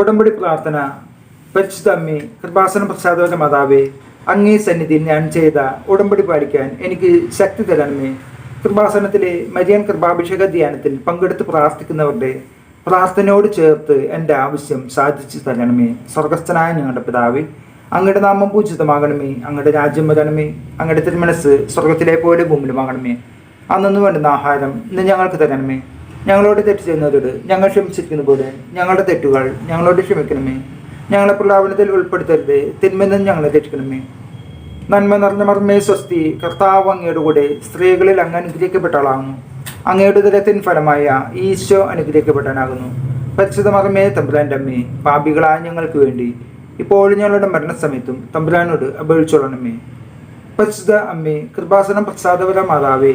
ഉടമ്പടി പ്രാർത്ഥന പരിശുദ്ധമ്മി കൃപാസന പ്രസാദവന്റെ മാതാവേ അങ്ങേ സന്നിധിയിൽ ഞാൻ ചെയ്ത ഉടമ്പടി പാലിക്കാൻ എനിക്ക് ശക്തി തരണമേ. കൃപാസനത്തിലെ മരിയൻ കൃപാഭിഷേക ധ്യാനത്തിൽ പങ്കെടുത്ത് പ്രാർത്ഥിക്കുന്നവരുടെ പ്രാർത്ഥനയോട് ചേർത്ത് എന്റെ ആവശ്യം സാധിച്ചു തരണമേ. സ്വർഗസ്ഥനായ ഞങ്ങളുടെ പിതാവേ അങ്ങയുടെ നാമം പൂജിതമാകണമേ. അങ്ങയുടെ രാജ്യം വരണമേ. അങ്ങയുടെ തിരുമനസ് സ്വർഗത്തിലെ പോലെ ഭൂമിയിലുമാകണമേ അന്നു വേണ്ടുന്ന ആഹാരം ഇന്ന് ഞങ്ങൾക്ക് തരണമേ. ഞങ്ങളോട് തെറ്റ് ചെയ്യുന്നവരോട് ഞങ്ങൾ ക്ഷമിച്ചിരിക്കുന്ന പോലെ ഞങ്ങളുടെ തെറ്റുകൾ ഞങ്ങളോട് ക്ഷമിക്കണമേ. ഞങ്ങളെ പ്രലാപനത്തിൽ ഉൾപ്പെടുത്തരുത്. തിന്മെന്ന് ഞങ്ങളെ തെറ്റിക്കണമേ നന്മ നിറഞ്ഞ മർമ്മേ സ്വസ്തി. കർത്താവ് അങ്ങയുടെ കൂടെ സ്ത്രീകളിൽ അങ്ങ് അനുഗ്രഹിക്കപ്പെട്ട ആളാകുന്നു. അങ്ങയുടെ ദരത്തിൻ ഫലമായ ഈശോ അനുഗ്രഹിക്കപ്പെട്ടവനാകുന്നു പരിശുദ്ധ മർമ്മേ തമ്പുരാന്റെ അമ്മേ പാപികളായ ഞങ്ങൾക്ക് വേണ്ടി. ഇപ്പോഴും ഞങ്ങളുടെ മരണസമയത്തും തമ്പുരാനോട് അപേക്ഷിച്ചോളണമേ. പരിശുദ്ധ അമ്മേ കൃപാസനം പ്രസാദപര മാതാവേ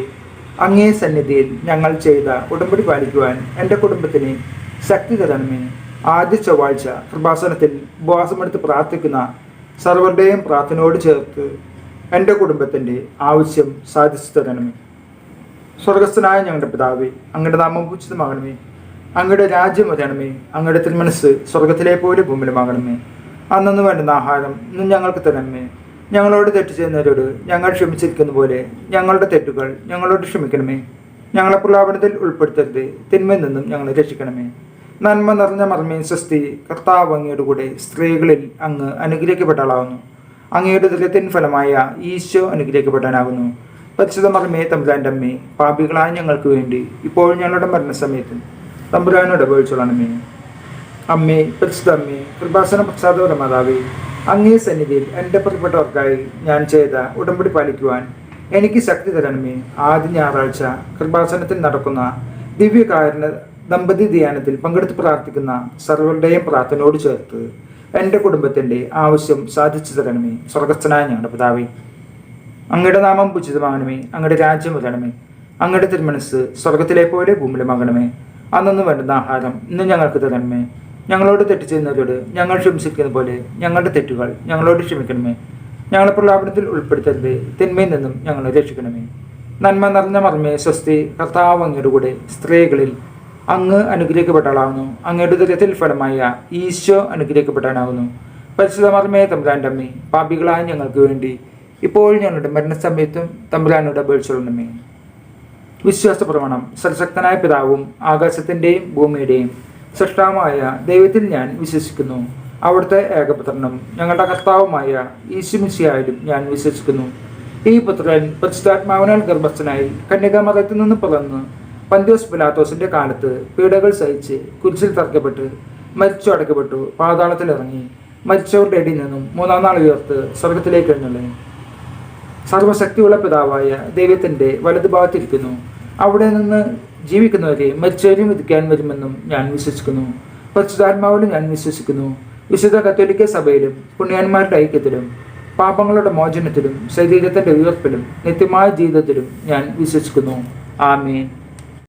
അങ്ങേ സന്നിധിയിൽ ഞങ്ങൾ ചെയ്ത ഉടമ്പടി പാലിക്കുവാൻ എന്റെ കുടുംബത്തിന് ശക്തി തരണമേ. ആദ്യ ചൊവ്വാഴ്ച കൃപാസനത്തിൽ ഉപവാസമെടുത്ത് പ്രാർത്ഥിക്കുന്ന സർവരുടെയും പ്രാർത്ഥനയോട് ചേർത്ത് എന്റെ കുടുംബത്തിന്റെ ആവശ്യം സാധിച്ചു തരണമേ. സ്വർഗസ്ഥനായ ഞങ്ങളുടെ പിതാവേ അങ്ങയുടെ നാമം ഉച്ചിതമാകണമേ അങ്ങയുടെ രാജ്യം വരണമേ. അങ്ങയുടെ തിരുമനസ് സ്വർഗത്തിലെ പോലെ ഭൂമിയിലുമാകണമേ. അന്നു വേണ്ടുന്ന ആഹാരം ഇന്ന് ഞങ്ങൾക്ക് തരണമേ. ഞങ്ങളോട് തെറ്റ് ചെയ്യുന്നവരോട് ഞങ്ങൾ ക്ഷമിച്ചിരിക്കുന്ന പോലെ ഞങ്ങളുടെ തെറ്റുകൾ ഞങ്ങളോട് ക്ഷമിക്കണമേ. ഞങ്ങളെ പ്രലാപനത്തിൽ ഉൾപ്പെടുത്തരുത്. തിന്മയിൽ നിന്നും ഞങ്ങളെ രക്ഷിക്കണമേ. നന്മ നിറഞ്ഞ മർമ്മേ സ്വസ്തി കർത്താവ് അങ്ങയുടെ കൂടെ സ്ത്രീകളിൽ അങ്ങ് അനുഗ്രഹിക്കപ്പെട്ട ആളാകുന്നു അങ്ങയുടെ ദൃഢത്തിൻ ഫലമായ ഈശോ അനുഗ്രഹിക്കപ്പെട്ടവനാകുന്നു പരിശുദ്ധ മർമ്മേ തമ്പുരാന്റെ അമ്മേ പാപികളായ ഞങ്ങൾക്ക് വേണ്ടി ഇപ്പോൾ ഞങ്ങളുടെ മരണസമയത്തും തമ്പുരാനോട് ഉപയോഗിച്ചോളണമേ അമ്മേ പരിശുദ്ധ അമ്മേ കൃപാസന പ്രസാദപര മാതാവേ അങ്ങേ സന്നിധിയിൽ എന്റെ പ്രിയപ്പെട്ടവർക്കായി ഞാൻ ചെയ്ത ഉടമ്പടി പാലിക്കുവാൻ എനിക്ക് ശക്തി തരണമേ. ആദ്യ ഞായറാഴ്ച കൃപാസനത്തിൽ നടക്കുന്ന ദിവ്യകാരണ ദമ്പതി ധ്യാനത്തിൽ പങ്കെടുത്ത് പ്രാർത്ഥിക്കുന്ന സർവരുടെയും പ്രാർത്ഥനയോട് ചേർത്ത് എന്റെ കുടുംബത്തിന്റെ ആവശ്യം സാധിച്ചു തരണമേ. സ്വർഗസ്ഥനായ ഞങ്ങളുടെ പിതാവേ അങ്ങയുടെ നാമം ഉചിതമാകണമേ അങ്ങയുടെ രാജ്യം വരണമേ. അങ്ങയുടെ തിരുമനസ് സ്വർഗത്തിലെ പോലെ ഭൂമിയിലുമാകണമേ. അന്നൊന്നും വേണ്ടുന്ന ആഹാരം ഇന്ന് ഞങ്ങൾക്ക് തരണമേ. ഞങ്ങളോട് തെറ്റ് ചെയ്യുന്നവരോട് ഞങ്ങൾ ക്ഷമിച്ചിരിക്കുന്ന പോലെ ഞങ്ങളുടെ തെറ്റുകൾ ഞങ്ങളോട് ക്ഷമിക്കണമേ. ഞങ്ങളെ പ്രലാപനത്തിൽ ഉൾപ്പെടുത്തരുത്. തിന്മയിൽ നിന്നും ഞങ്ങളെ രക്ഷിക്കണമേ. നന്മ നിറഞ്ഞ മർമ്മേ സ്വസ്തി കർത്താവ് അങ്ങയുടെ കൂടെ സ്ത്രീകളിൽ അങ്ങ് അനുഗ്രഹിക്കപ്പെട്ടാളാകുന്നു അങ്ങയുടെ ദുരിതത്തിൽ ഫലമായ ഈശോ അനുഗ്രഹിക്കപ്പെട്ടവനാകുന്നു പരിശുദ്ധ മർമ്മേ തമ്പുരാന്റെ പാപികളായ ഞങ്ങൾക്ക് വേണ്ടി ഇപ്പോൾ ഞങ്ങളുടെ മരണസമയത്തും തമ്പുരാനോട് അപേക്ഷിച്ചുകൊള്ളണമേ വിശ്വാസ പ്രമാണം സർശക്തനായ പിതാവും ആകാശത്തിന്റെയും ഭൂമിയുടെയും സൃഷ്ടാവുമായ ദൈവത്തിൽ ഞാൻ വിശ്വസിക്കുന്നു. അവിടുത്തെ ഏകപുത്രനും ഞങ്ങളുടെ കർത്താവുമായ ഈശുമിശിയായാലും ഞാൻ വിശ്വസിക്കുന്നു. ഈ പുത്രൻ പരിശുദ്ധാത്മാവിനാൽ ഗർഭസ്ഥനായി കന്യകാമതത്തിൽ നിന്ന് പിറന്ന് പന്ത്യോസ് പിലാത്തോസിന്റെ കാലത്ത് പീഡകൾ സഹിച്ച് കുരിശിൽ തറക്കപ്പെട്ട് മരിച്ചു അടക്കപ്പെട്ടു. പാതാളത്തിലിറങ്ങി മരിച്ചവരുടെ ഇടയിൽ നിന്നും മൂന്നാം നാൾ ഉയർത്ത് സ്വർഗത്തിലേക്ക് എഴുന്നള്ളി. സർവശക്തിയുള്ള പിതാവായ ദൈവത്തിന്റെ വലതുഭാഗത്തിരിക്കുന്നു അവിടെ നിന്ന് ജീവിക്കുന്നവരെ മരിച്ചവരും വിധിക്കാൻ വരുമെന്നും ഞാൻ വിശ്വസിക്കുന്നു. പരിശുദ്ധാത്മാവിലും ഞാൻ വിശ്വസിക്കുന്നു. വിശുദ്ധ കത്തോലിക്ക സഭയിലും പുണ്യാന്മാരുടെ ഐക്യത്തിലും പാപങ്ങളുടെ മോചനത്തിലും ശരീരത്തിന്റെ ഉയർപ്പിലും നിത്യമായ ജീവിതത്തിലും ഞാൻ വിശ്വസിക്കുന്നു. ആമേൻ.